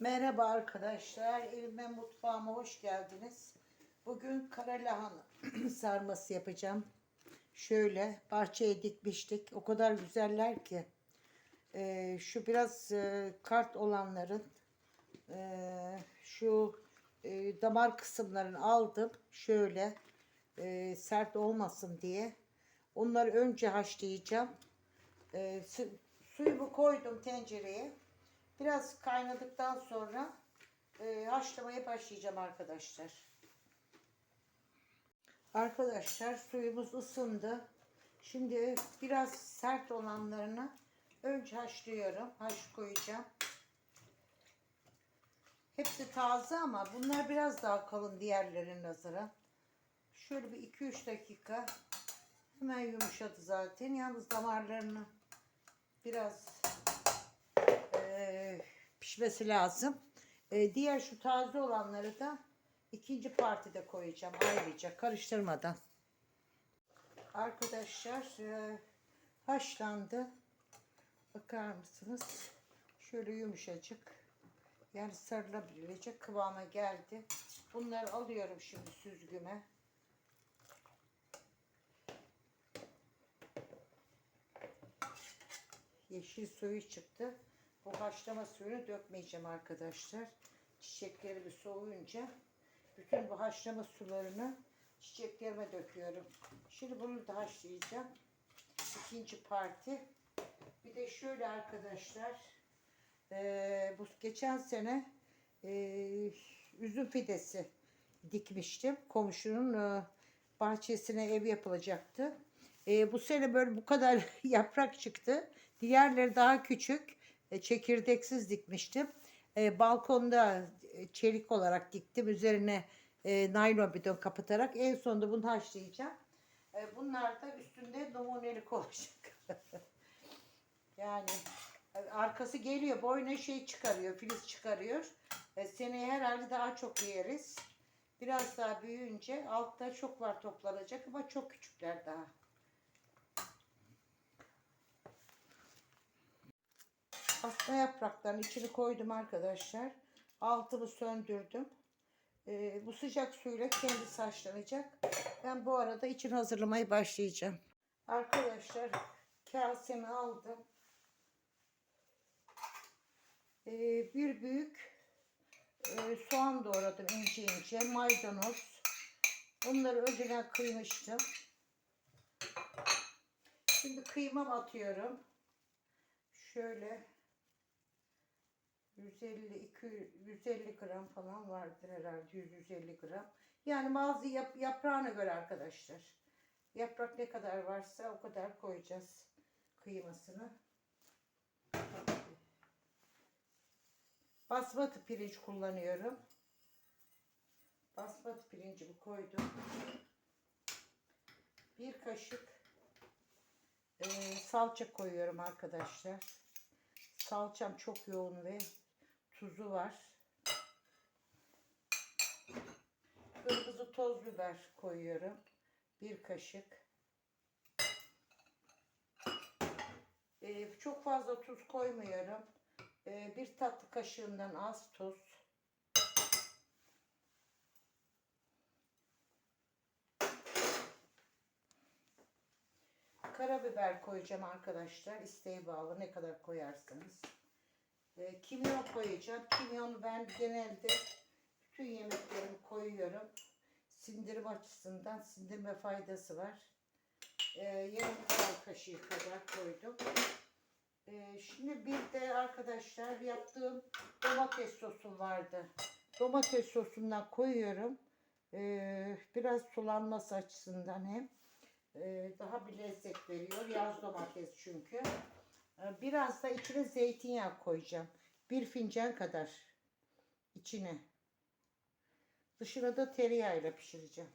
Merhaba arkadaşlar, evime mutfağıma hoş geldiniz. Bugün kara lahana sarması yapacağım. Şöyle bahçeye dikmiştik. O kadar güzeller ki. Ee, şu biraz e, kart olanların e, şu e, damar kısımlarını aldım. Şöyle e, sert olmasın diye. Onları önce haşlayacağım. E, su, suyumu koydum tencereye. Biraz kaynadıktan sonra e, haşlamaya başlayacağım arkadaşlar. Arkadaşlar suyumuz ısındı. Şimdi biraz sert olanlarını önce haşlıyorum. Haş koyacağım. Hepsi taze ama bunlar biraz daha kalın diğerlerine nazaran. Şöyle bir 2-3 dakika hemen yumuşadı zaten. Yalnız damarlarını biraz pişmesi lazım. E, diğer şu taze olanları da ikinci partide koyacağım ayrıca karıştırmadan. Arkadaşlar e, haşlandı. Bakar mısınız? Şöyle yumuşacık. Yani sarılabilecek kıvama geldi. Bunları alıyorum şimdi süzgüme. Yeşil suyu çıktı. Bu haşlama suyunu dökmeyeceğim arkadaşlar. Çiçekleri bir soğuyunca bütün bu haşlama sularını çiçeklerime döküyorum. Şimdi bunu da haşlayacağım. İkinci parti. Bir de şöyle arkadaşlar. eee, bu geçen sene eee, üzüm fidesi dikmiştim. Komşunun eee, bahçesine ev yapılacaktı. Eee, bu sene böyle bu kadar yaprak çıktı. Diğerleri daha küçük. E, çekirdeksiz dikmiştim. E, balkonda e, çelik olarak diktim. Üzerine e, naylon bidon kapatarak en sonunda bunu haşlayacağım. E, bunlar da üstünde numunelik olacak. yani e, arkası geliyor. Boyuna şey çıkarıyor. Filiz çıkarıyor. E, seneye herhalde daha çok yeriz. Biraz daha büyüyünce altta çok var toplanacak ama çok küçükler daha. Asma yapraklarının içini koydum arkadaşlar. Altını söndürdüm. Ee, bu sıcak suyla kendi saçlanacak. Ben bu arada için hazırlamaya başlayacağım. Arkadaşlar kasemi aldım. Ee, bir büyük e, soğan doğradım ince ince. Maydanoz. Bunları önceden kıymıştım. Şimdi kıymam atıyorum. Şöyle 150 200 150 gram falan vardır herhalde 150 gram. Yani bazı yap, yaprağına göre arkadaşlar. Yaprak ne kadar varsa o kadar koyacağız kıymasını. Basmati pirinç kullanıyorum. Basmati pirincimi koydum. Bir kaşık e, salça koyuyorum arkadaşlar. Salçam çok yoğun ve tuzu var. Kırmızı toz biber koyuyorum. Bir kaşık. Ee, çok fazla tuz koymuyorum. Ee, bir tatlı kaşığından az tuz. Karabiber koyacağım arkadaşlar. İsteğe bağlı ne kadar koyarsınız. E, kimyon koyacağım. Kimyon ben genelde bütün yemeklerimi koyuyorum. Sindirim açısından sindirme faydası var. E, yarım çay kaşığı kadar koydum. E, şimdi bir de arkadaşlar yaptığım domates sosum vardı. Domates sosundan koyuyorum. E, biraz sulanması açısından hem e, daha bir lezzet veriyor. Yaz domates çünkü. E, Biraz da içine zeytinyağı koyacağım. Bir fincan kadar içine. Dışına da tereyağıyla pişireceğim.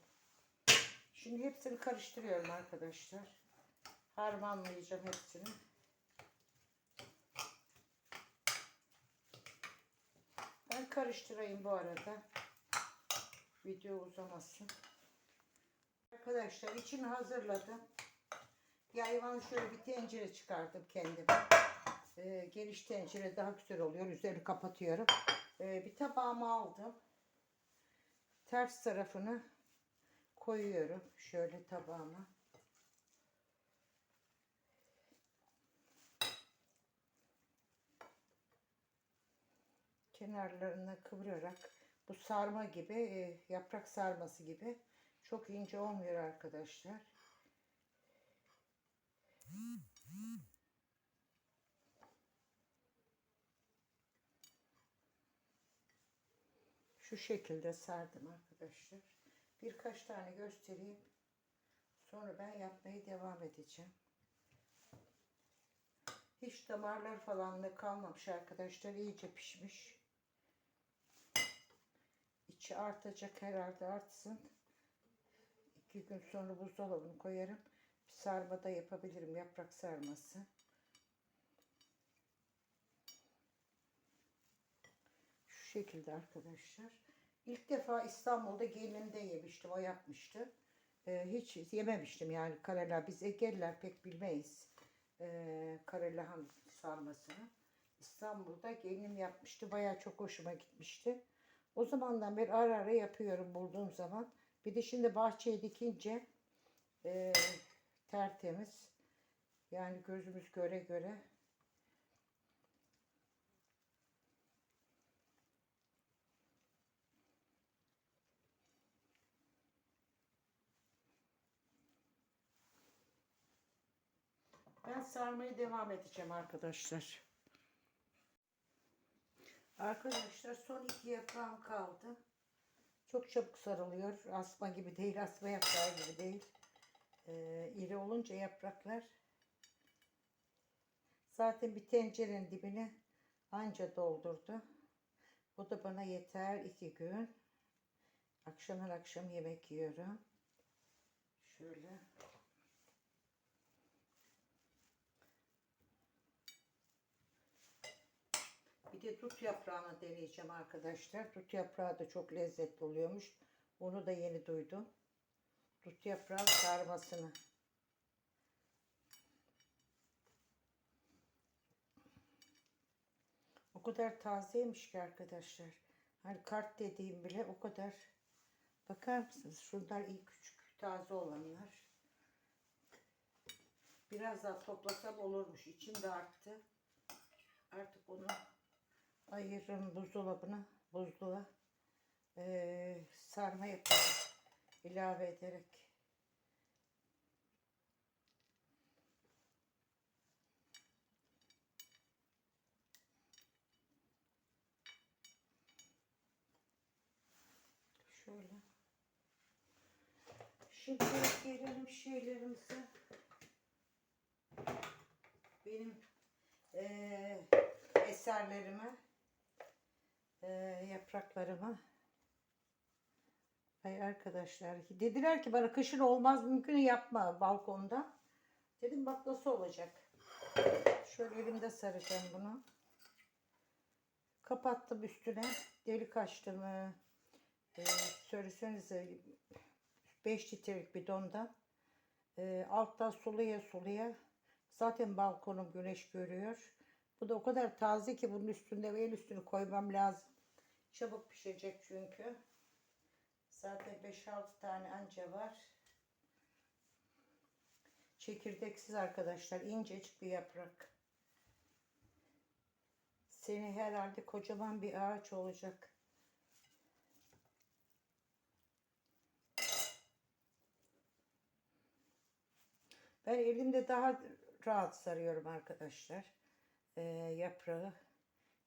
Şimdi hepsini karıştırıyorum arkadaşlar. Harmanlayacağım hepsini. Ben karıştırayım bu arada. Video uzamasın. Arkadaşlar içini hazırladım. Yayvanı şöyle bir tencere çıkardım kendim. Ee, geniş tencere daha güzel oluyor. Üzerini kapatıyorum. Ee, bir tabağıma aldım. Ters tarafını koyuyorum şöyle tabağıma. Kenarlarını kıvırarak bu sarma gibi e, yaprak sarması gibi çok ince olmuyor arkadaşlar. Şu şekilde sardım arkadaşlar. Birkaç tane göstereyim. Sonra ben yapmaya devam edeceğim. Hiç damarlar falan da kalmamış arkadaşlar. İyice pişmiş. İçi artacak herhalde artsın. İki gün sonra buzdolabını koyarım. Bir sarma da yapabilirim. Yaprak sarması. Şu şekilde arkadaşlar. İlk defa İstanbul'da gelinimde yemiştim. O yapmıştı. Ee, hiç yememiştim yani karela. Biz Egeliler pek bilmeyiz. Ee, karelahan sarmasını. İstanbul'da gelinim yapmıştı. Baya çok hoşuma gitmişti. O zamandan beri ara ara yapıyorum bulduğum zaman. Bir de şimdi bahçeye dikince e, tertemiz. Yani gözümüz göre göre Ben sarmaya devam edeceğim arkadaşlar. Arkadaşlar son iki yaprağım kaldı. Çok çabuk sarılıyor. Asma gibi değil, asma yaprağı gibi değil. Ee, iri olunca yapraklar zaten bir tencerenin dibine anca doldurdu. Bu da bana yeter iki gün. Akşam akşam yemek yiyorum. Şöyle. Bir de dut yaprağını deneyeceğim arkadaşlar. Dut yaprağı da çok lezzetli oluyormuş. Onu da yeni duydum. Dut yaprağı sarmasını. O kadar tazeymiş ki arkadaşlar. Hani kart dediğim bile o kadar. Bakar mısınız? Şunlar iyi küçük taze olanlar. Biraz daha toplasam olurmuş. İçim de arttı. Artık onu ayırırım buzdolabına, buzluğa. Ee, sarma yaparım ilave ederek. Şöyle. Şimdi gelelim şeylerimize. Benim eee eserlerime, eee yapraklarıma. Ay arkadaşlar dediler ki bana kışın olmaz mümkün yapma balkonda. Dedim bak nasıl olacak. Şöyle elimde saracağım bunu. Kapattım üstüne. Delik açtım. Ee, söylesenize 5 litrelik bidondan. E, alttan suluya suluya. Zaten balkonum güneş görüyor. Bu da o kadar taze ki bunun üstünde ve el üstünü koymam lazım. Çabuk pişecek çünkü. Zaten 5-6 tane anca var. Çekirdeksiz arkadaşlar. incecik bir yaprak. Seni herhalde kocaman bir ağaç olacak. Ben elimde daha rahat sarıyorum arkadaşlar. Ee, yaprağı.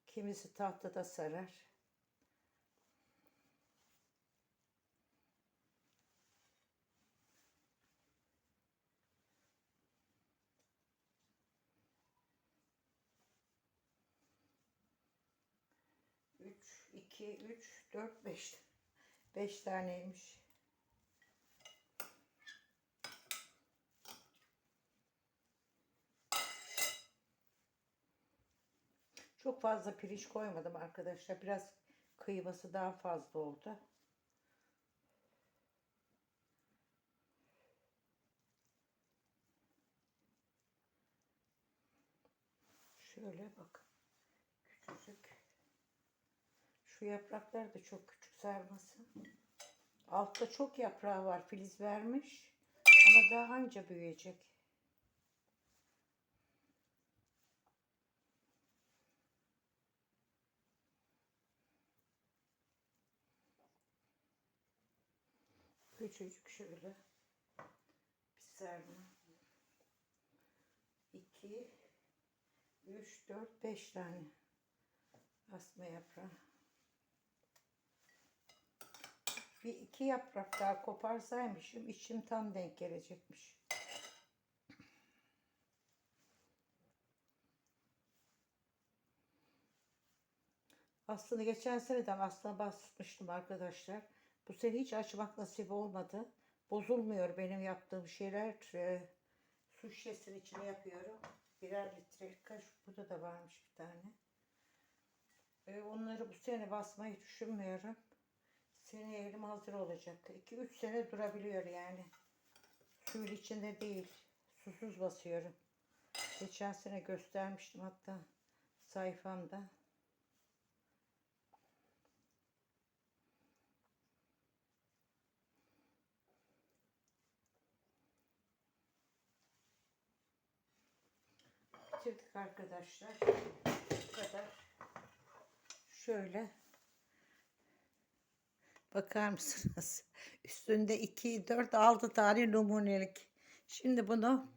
Kimisi tahtada sarar. Üç, iki, üç, dört, beş. Beş taneymiş. Çok fazla pirinç koymadım arkadaşlar. Biraz kıyması daha fazla oldu. Şöyle bak. Küçücük. Şu yapraklar da çok küçük sarması. Altta çok yaprağı var. Filiz vermiş. Ama daha anca büyüyecek. Küçücük şöyle bir sarma. 2 3 4 5 tane asma yaprağı. Bir iki yaprak daha koparsaymışım içim tam denk gelecekmiş. Aslında geçen seneden aslında basmıştım arkadaşlar. Bu sene hiç açmak nasip olmadı. Bozulmuyor benim yaptığım şeyler. Ee, su şişesinin içine yapıyorum. Birer litrelik kaş. Burada da varmış bir tane. Ee, onları bu sene basmayı düşünmüyorum. Seneye elim hazır olacak. 2-3 sene durabiliyor yani. Suyun içinde değil. Susuz basıyorum. Geçen sene göstermiştim hatta sayfamda. Bitirdik arkadaşlar. Bu kadar. Şöyle Bakar mısınız? Üstünde 2, 4, 6 tane numunelik. Şimdi bunu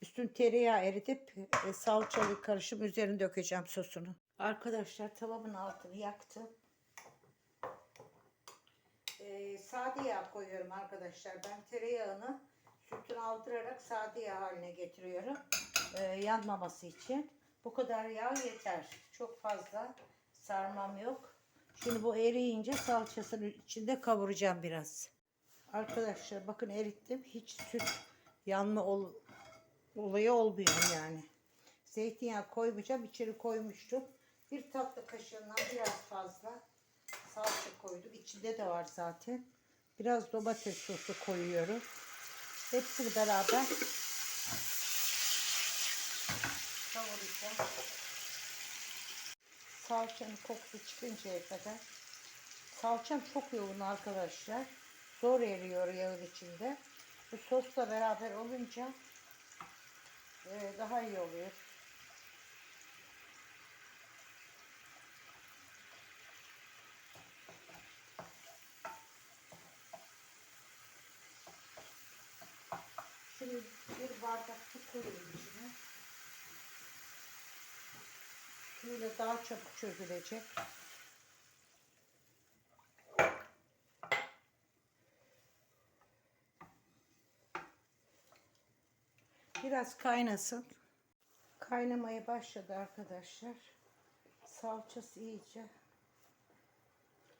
üstün tereyağı eritip e, salçalı karışım üzerine dökeceğim sosunu. Arkadaşlar tavamın altını yaktım. Ee, sade yağ koyuyorum arkadaşlar. Ben tereyağını sütünü aldırarak sade yağ haline getiriyorum. Ee, yanmaması için. Bu kadar yağ yeter. Çok fazla sarmam yok. Şimdi bu eriyince salçasının içinde kavuracağım biraz. Arkadaşlar bakın erittim. Hiç süt yanma ol, olayı olmuyor yani. Zeytinyağı koymayacağım. İçeri koymuştum. Bir tatlı kaşığından biraz fazla salça koydum. İçinde de var zaten. Biraz domates sosu koyuyorum. Hepsini beraber kavuracağım salçanın kokusu çıkıncaya kadar. Salçam çok yoğun arkadaşlar. Zor eriyor yağın içinde. Bu sosla beraber olunca e, daha iyi oluyor. Şimdi bir bardak su koyuyorum içine. Suyla daha çabuk çözülecek. Biraz kaynasın. Kaynamaya başladı arkadaşlar. Salçası iyice.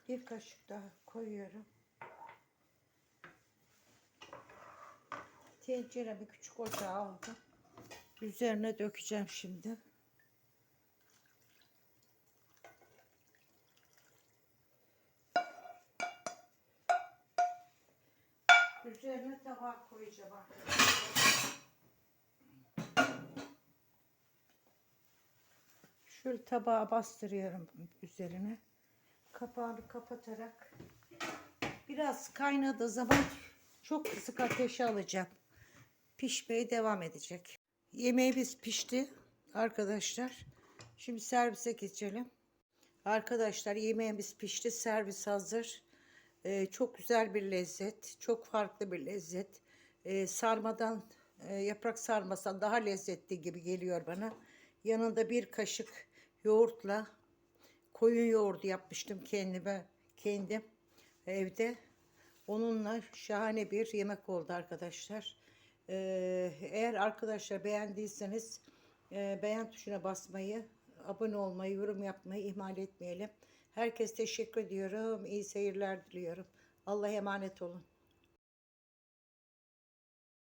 Bir kaşık daha koyuyorum. Tenceremi küçük ocağa aldım. Üzerine dökeceğim şimdi. Üzerine tabak koyacağım arkadaşlar. Şöyle tabağa bastırıyorum üzerine. Kapağını kapatarak biraz kaynadığı zaman çok kısık ateşe alacağım. Pişmeye devam edecek. Yemeğimiz pişti arkadaşlar. Şimdi servise geçelim. Arkadaşlar yemeğimiz pişti. Servis hazır. Ee, çok güzel bir lezzet. Çok farklı bir lezzet. Ee, sarmadan, e, yaprak sarmasan daha lezzetli gibi geliyor bana. Yanında bir kaşık yoğurtla koyun yoğurdu yapmıştım kendime kendim evde. Onunla şahane bir yemek oldu arkadaşlar. Ee, eğer arkadaşlar beğendiyseniz e, beğen tuşuna basmayı, abone olmayı, yorum yapmayı ihmal etmeyelim. Herkes teşekkür ediyorum. İyi seyirler diliyorum. Allah'a emanet olun.